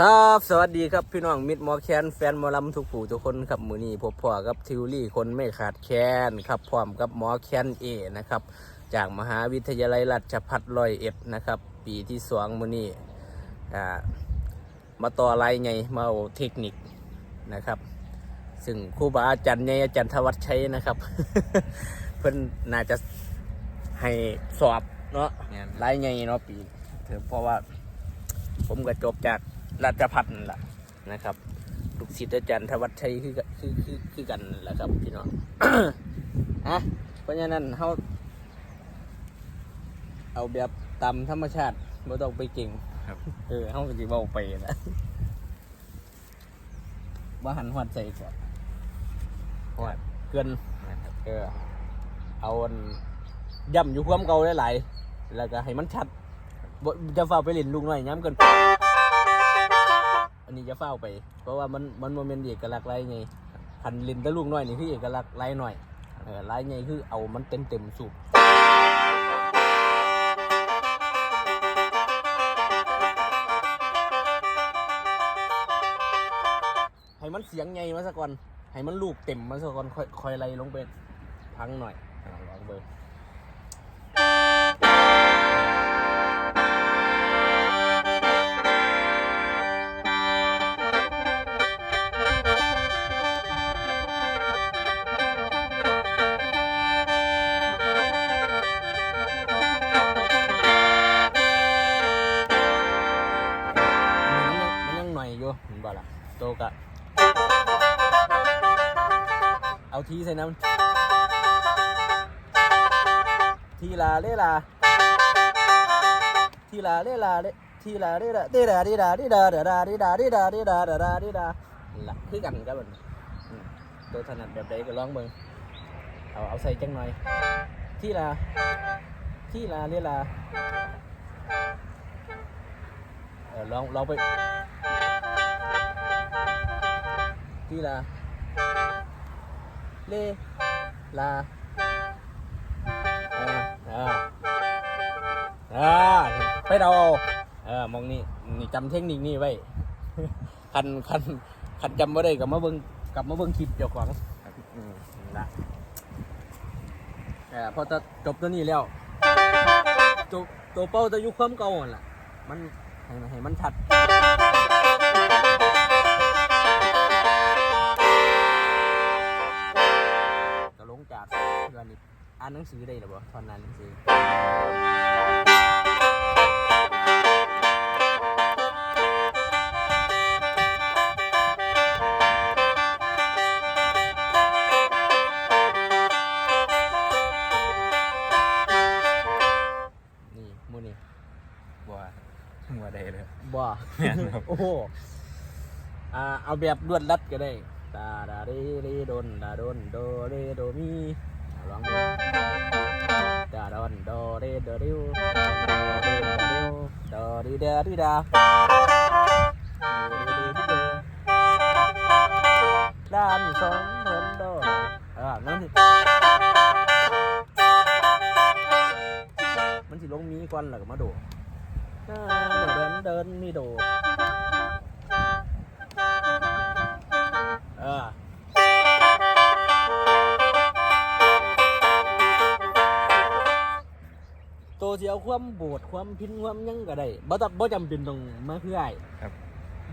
ครับ สวัสดีครับพี่น้องมิดหมอแคนแฟนหมอลำทุกผู้ทุกคนครับมือนี้พบพ่อกับทิวลี่คนไม่ขาดแค้นครับพร้อมกับหมอแคนเอนะครับ จากมหาวิทยาลัยราชภัฏร้อยเอ็ดนะครับ ปีที่สองมือนี้อ่ามาต่ออะไรไงมาเอาเทคนิคนะครับ ซึ่งครูบาอาจารย์ใหญ่อาจารย์ธวัชชัยนะครับ เพิ่นน่าจะให้สอบเนาะแม่นไล่ไงเนาะปีเถอะเพราะว่าผมก็จบจาก ราชพัฒน์นั่นแหละนะครับลูกศิษย์อาจารย์ธวัชชัยคือกันคือคือคือกันนั่นแหละครับพี่น้องอะเพราะฉะนั้นเขาเอาแบบตามธรรมชาติไม่ต้องไปเก่งครับ เออเขาก็จะเบาไปนะว่าหันหัดใจก่อนหัดเกินนะครับเออเอาอันย่ำอยู่ความเก่าหลายๆแล้วก็ให้มันชัดบ่จะเฝ้าไปเล่นลูกน้อยย้ำเกิน อันนี้จะเฝ้าไป เพราะว่ามันมันโมเมนต์เอกลักษณ์ไรไงพันล่นต่ลูกน้อยนี่คือเอกลักษณ์ไรหน่อยเออไรไงคือเอามันเต็มเต็มสูบให้มันเสียงไงมาสักก่อนให้มันลูกเต็มมาสักก่อนค่อยค่อยไล่ลงไปพังหน่อยลองเบอร์ เลลาทีลาเลลาเลทีลาเลลาเดดาดีดาดีดาเดดาดีดาดีดาดีดาเดดาดีดาหลักคือกันครับมันตัวถนัดแบบใดก็ลองเบิ่งเอาเอาใส่จังหน่อยทีลาทีลาเลลาเออลองลองไปทีลาเลลา อ่าอ่าอ่าไปเดาเอาเออมองนี่นี่จำเทคนิคนี่ไว้ คันคันคันจำไม่ได้กับมาเบิ่งกับมาเบิ่งคลิปเจ้าของอืมนั่นละเออพอจะจบตัวนี้แล้วจบตัวเป้าจะยุความเก่าหั่นล่ะ มันให้ให้มันชัด อ่านหนังสือได้หรือเปล่าตอนนั้นหนังสือนี่มูนี่บัวบัวใดเลยบ่แม่นครับโอ้โหอ่าเอาแบบรวดรัดก็ได้ตาดาเรเรโดนดาโดนโดเรโดมีอะลองดู ดาโดนโดเรโดริวโดเรโดริวโดดีดาดีดาดดีดีดีด้านสองเหมือนโดอ่านั่นสิมันสิลงมีก่อนแล้วก็มาโดเดินเดินมีโดดเออ เสียวความโบดความพินความหยังก็ได้บ่ต้องบ่จำเป็นต้องมาเพื่อไอ้ครับ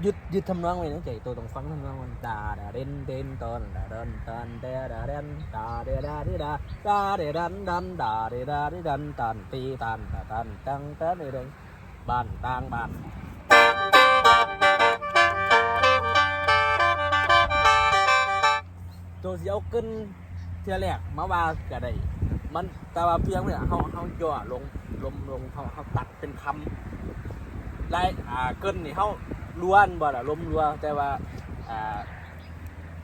หยุดหยุดทำนองไว้นะใจตัวต้องฟังทำนองมันดาดาเด่นเด่นตอนดาเดนตันเดดาเด่นดาเดดาดิดาดาเดดันดันดาเดดาดิดันตันตีตันตาตันตังตันเดงบ้านต่างบ้านตัวเสียวขึ้นเทียแรกมาว่าก็ได้มันแต่ว่าเพียงเนี่ยเขาเขาย่อลง ลมลงเขาเขาตัดเป็นคำไล่อ่าเกินนี่เขาล้วนบ่ล่ะลมรัวแต่ว่าอ่า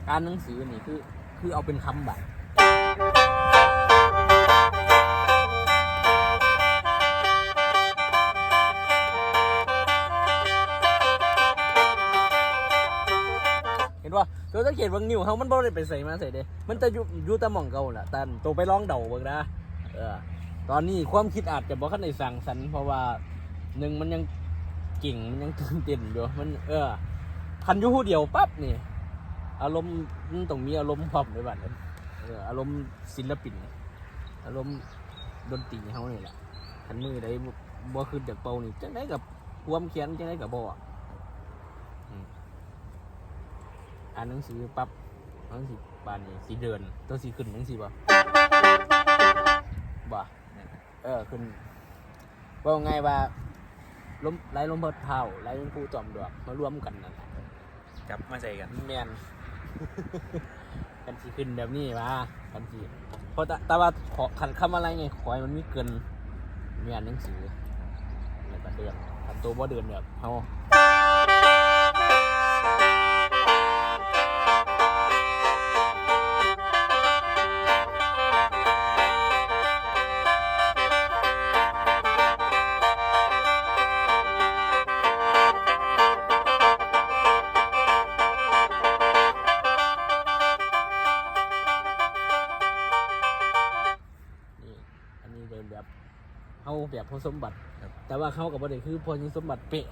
การหนังสือนี่คือคือเอาเป็นคำแบบเห็นว่าตัวสังเกตว่านิ้วเขามันบ่ได้ไปใส่มาใส่เด้มันจะอยู่อยู่แตะมองเก่าน่ะแต่ตัวไปลองเดาเบิ่งนะเออ ตอนนี้ความคิดอาจจะบ่คันได้สั่งสรรค์เพราะว่าหนึ่งมันยังกิ่งมันยังตื่นเต้นอยู่มันเออคันยูผู้เดียวปั๊บนี่ อารมณ์ต้องมีอารมณ์พร้อมด้วยบัดนั้นเอออารมณ์ศิลปิน อารมณ์ดนตรีเฮานี่แหละคันมือใดบ่บ่ขึ้นจากเป่านี่จังได้กับความเขียนจังได้กับบ่อะอืมอ่านหนังสือปั๊บหนังสือบานนี่สิเดินตัวสิขึ้นหนังสือบ่บ่ เออขึ้นว่าไงว่าลมไหลลมพัดเผาไหลลมพูจอมดอกมารวมกันนั่นแหละจับมาใส่กันแมนกันสีขึ้นแบบนี้มากันสีเพราะแต่แต่ว่าขอขันคำอะไรไงขอให้มันมีเกินเมียนหนังสือแล้วก็เดือนขันตัวบ่เดือนแบบเขา สมบัติ ครับแต่ว่าเขากับบ่ได้คือพอสมบัติเป๊ะ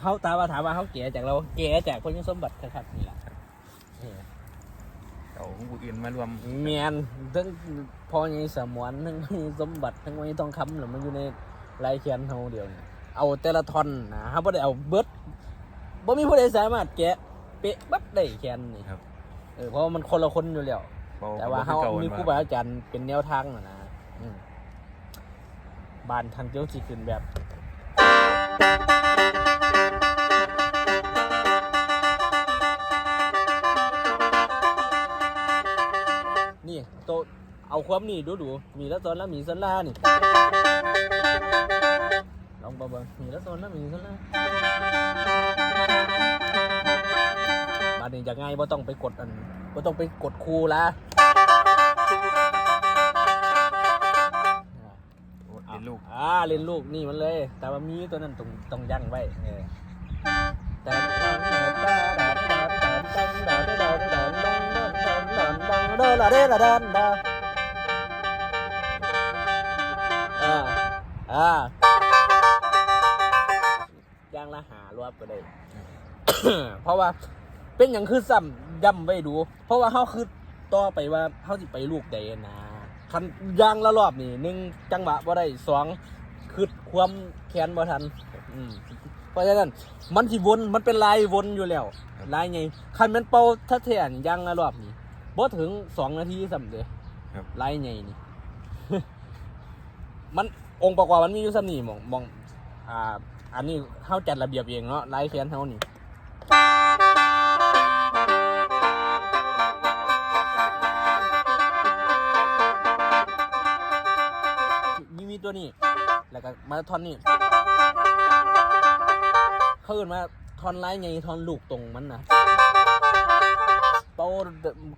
เขาตาว่าถามว่าเขาเก๋จากเราเก๋จากพอสมบัติครับนี่แหละเออเอาของผู้อื่นมารวมเมียนทั้งพอยังสมวนทั้งมีสมบัติทั้งมีทองคำหรือมันอยู่ในลายเขียนเฮาเดียวเนี่ยเอาแต่ละท่อนนะฮะบ่ได้เอาเบิดบ่มีผู้ใดสามารถแกะเป๊ะบัดได้แคนนี่ครับ เออเพราะว่ามันคนละคนอยู่แล้วเบาแต่ว่าบ่เฮาคือก่มีนครูบาอาจารย์เป็นแนวทางนะนะอืม บานทางเจ้าสิขึ้นแบบนี่โตเอาความนี่ดูดูมีแล้วตอนแล้วมีสันล่านี่ลองเบิ่งมีแล้วตอนแล้วมีสันล่าบานนี้จะง่ายบ่ต้องไปกดอันบ่ต้องไปกดครูละ อ่าเล่นลูกนี่มันเลย แต่ว่ามีตัวนั้นต้องต้องยั่งไว้เออแต่อ่าอ่าย่างละหารวบก็ได้ เพราะว่าเป็นอย่างคือซ้ำย่ำไว้ดู เพราะว่าเขาคือต่อไปว่าเขาสิไปลูกใดนะ คันย่างละรอบนี่หนึ่งจังหวะบ่ได้สองคือความแขนบ่ทันอืมเพราะฉะนั้นมันสิวนมันเป็นลายวนอยู่แล้วลายไงคันแมันเป่าถ้าเทียนย่างละรอบนี่บ่ถึงสองนาทีซ้ำเด้ครับ ลายไงนี่ มันองค์ประกอบมันมีอยู่ซ้ำนี่หมองหมอง อ่า อันนี้เข้าจัดระเบียบเองเนาะลายแขนเท่านี่ ตัวนี้ แล้วก็มาท่อนนี้ เขาเอินมาท่อนไล่ไงท่อนลูกตรงมันนะเป่า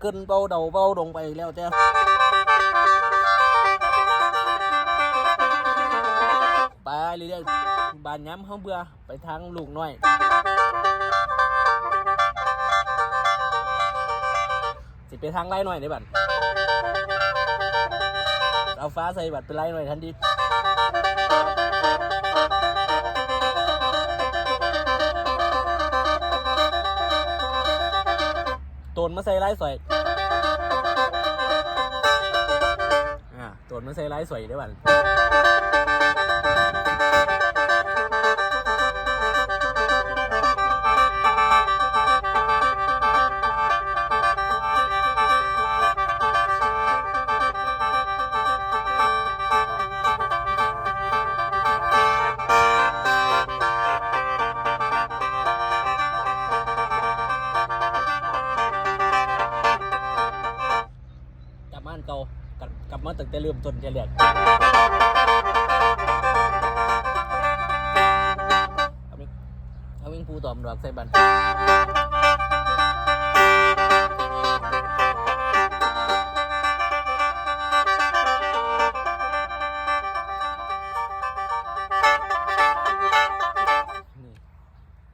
เกินเป่าเดาเป่าลงไปแล้วแต่ไปเรื่อยๆบานย้ำเขาเบื่อไปทางลูกน้อยสิไปทางไล่หน่อยได้บัดเอาฟ้าใส่บัดไปไล่หน่อยทันที นมาใส่ไล่สวยอ่าโตนมาใส่ไล่สวยได้บัดก เริ่มต้นจะเรียกเอาวิ่งเอาวิ่งปูตอมดอกใส่บัน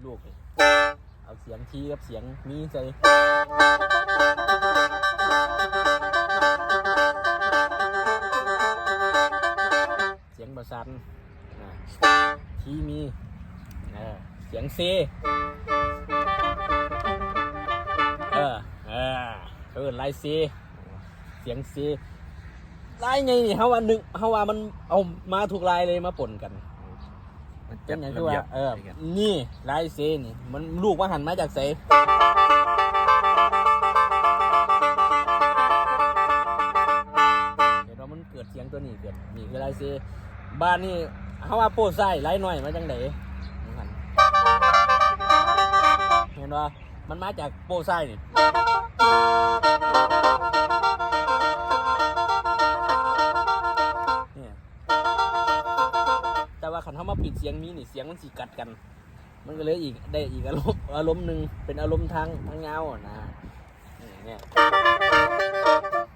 ลูก เอาเสียงทีกับเสียงมีใส่ เสียงประสันนะที่มีเสียงซีเออเออเออลายซีเสียงซีลายไงนี่เฮาว่านึกเฮาว่ามันเอามาถูกลายเลยมาปนกันมันเป็จันดอย่างระที่เบีว่ายบเออใส่กันนี่ลายซีนี่ มันลูกว่าหันมาจากไสเห็นว่ามันเกิดเสียงตัวนี้เกิดนี่คือลายซีบ้านนี่ เฮาว่าโป้ไส้ลายน้อยมาจังไหนเห็นว่ามันมาจากโป้ไส้นี่นี่ยแต่ว่าขันเขามาปิดเสียงนี้นี่เสียงมันสีกัดกัน มันก็เลยอีกได้อีกอารมณ์อารมณ์หนึ่งเป็นอารมณ์ทางทางเงาอะนะเนี่ย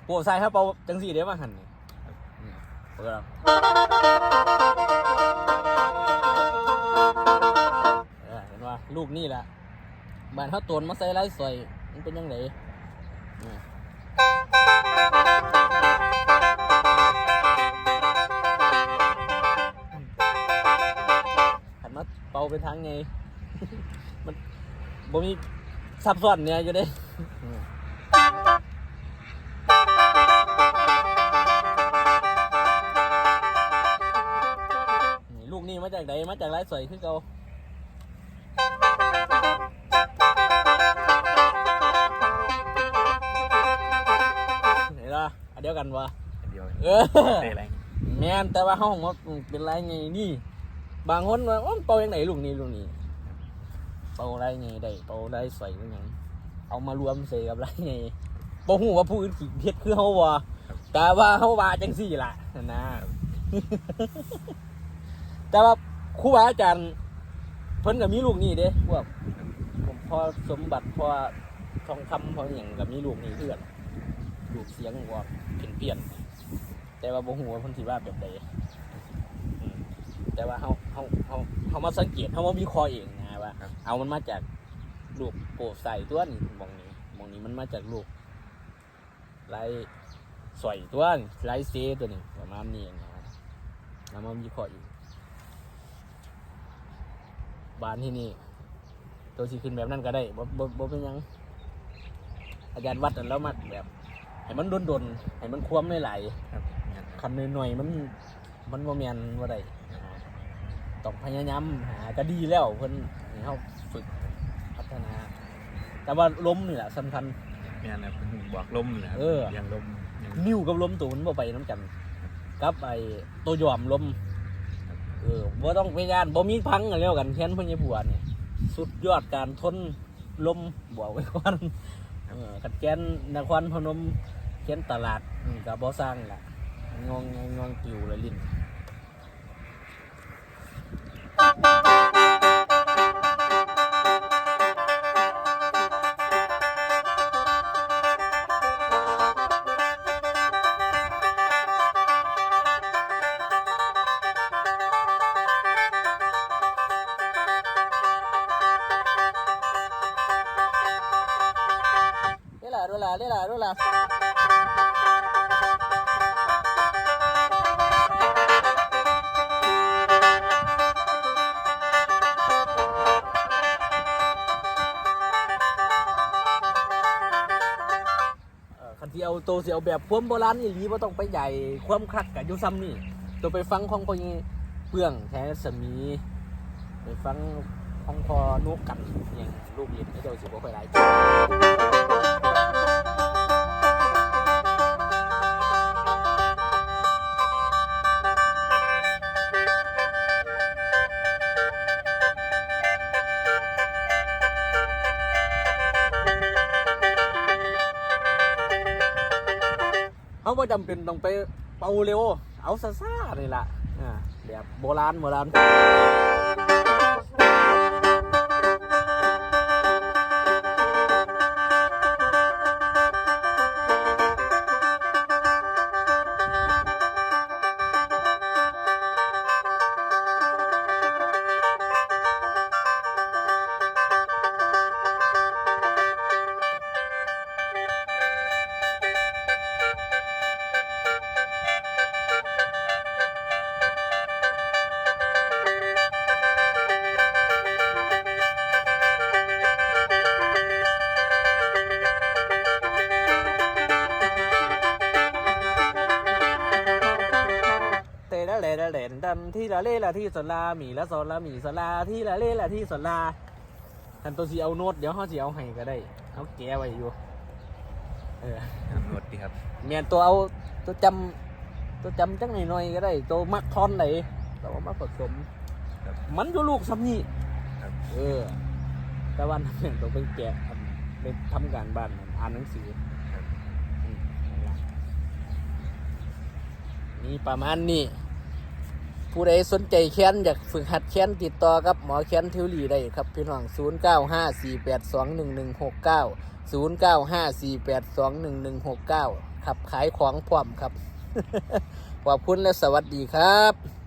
โป้ไส้ถ้าเป่าจังสีเดี๋ยวมาหันนี่นี่ เปิดเห็นว่าลูกนี่แหละบ้านเขาตวนมาใส่ไรสอยมันเป็นยังไงหันมาเป่าไปทางไง มันบ่มีซับซ้อนเนี่ยอยู่ด้ จากไหนมาจากไรสอยคือเก่าเห็นปะอันเดียวกันวะอันเดียวเออใส่อะไรแม่นแต่ว่าห้องว่าเป็นไรไงนี่ บางคนว่าอ้อมเป่ายังไงลูกนี้ลูกนี้เป่าไรไงได้เป่าไรใส่ยังไงเอามารวมใส่กับไรไงบ่ฮู้ว่าผู้อื่นขี้เฮ็ดคือเฮาบ่แต่ว่าเฮาว่าจังซี่ล่ะนะ แต่ว่าครูบาอาจารย์เพิ่นก็มีลูกนี่เด้พวกผมพอสมบัติพอทองคำพอหยังก็มีลูกนี่เพื่อนลูกเสียงว่าเปลี่ยนเปลี่ยนๆแต่ว่าบ่ฮู้ว่าเพิ่นสิว่าแบบใดอืมแต่ว่าเขาเขาเขาเขามาสังเกตเขามาวิเคราะห์เองนะว่าเอามันมาจากลูกโปรใส่ตัวนี้มองนี้มองนี้มันมาจากลูกไรสอยตัวนี่ไรเซตัวนี้ประมาณนี้นะแล้วมาวิเคราะห์อีก บ้านที่นี่ตัวสีขึ้นแบบนั้นก็ได้บ่บ่บ่เป็นหยัง อาจารย์วัดอันแล้วมัดแบบให้มันดนๆให้มันคว่ำไหลายๆครับงั้นครับคันหน่อยๆมันมันบ่แม่นบ่ได้ต้องพยายามหาก็ดีแล้วเพิ่นให้เฮาฝึกพัฒนา แต่ว่าล้มนี่แหละสำคัญ แม่นนะเพิ่นบอกลมนะเออ ยังลมยัง นิ้วกับล้มตัวมันบ่ไปน้ำกันกับไอ้ตัวยอมล้มเออ บ่ต้องพยายานบ่มีพังกันแล้วกันแค้นเพิ่นยาบัวนี่สุดยอดการทนลมบวกไว้ก่อนขัดแกนนครพนมแค้นตลาดกับบ่สร้างล่ะงองงงองติวเลยลิ้น đây là đây là đây là đây là Ờ, คันที่เอาตัวเสียวแบบควมโบราณอีหลีว่าต้องไปใหญ่ความคลักกับยุซ้ำนี่ตัวไปฟังของพ่อนี่เปื่องแท้สมี ไปฟังของพอนุกกันอย่างลูกเล่นไอ้เจ้าสิบ่ค่อยหล จำเป็นต้องไปเป่าเร็ว เอาซ่าๆนี่ล่ะอ่าแบบโบราณโบราณันที่ละเล่ละที่สลาหมีละสละหมีสลาที่ละเล่ละที่สลาทันตัวสีเอาโน้ตเดี๋ยวเขาสีเอาให้ก็ได้เอาแกะไว้อยู่เออน้ำรถดีครับเมียนตัวเอาตัวจำตัวจำจังหน่อยๆก็ได้ ตัวมักทอนไหนแต่ว่ามาผสม ครับมันอยู่ลูกซ้ำนี่ครับเออ แต่วันหนั้นต้องไปแกะอันไปทำการบ้านอ่านหนังสือครับอืมนี่ประมาณนี้ ผู้ใดสนใจแค้นอยากฝึกหัดแค้นติดต่อกับหมอแค้นทิวลีได้ครับพี่น้อง 0 9 5 4 8 2 1 1 6 9 0 9 5 4 8 2 1 1 6 9 ครับขายของพร้อมครับ ขอบคุณและสวัสดีครับ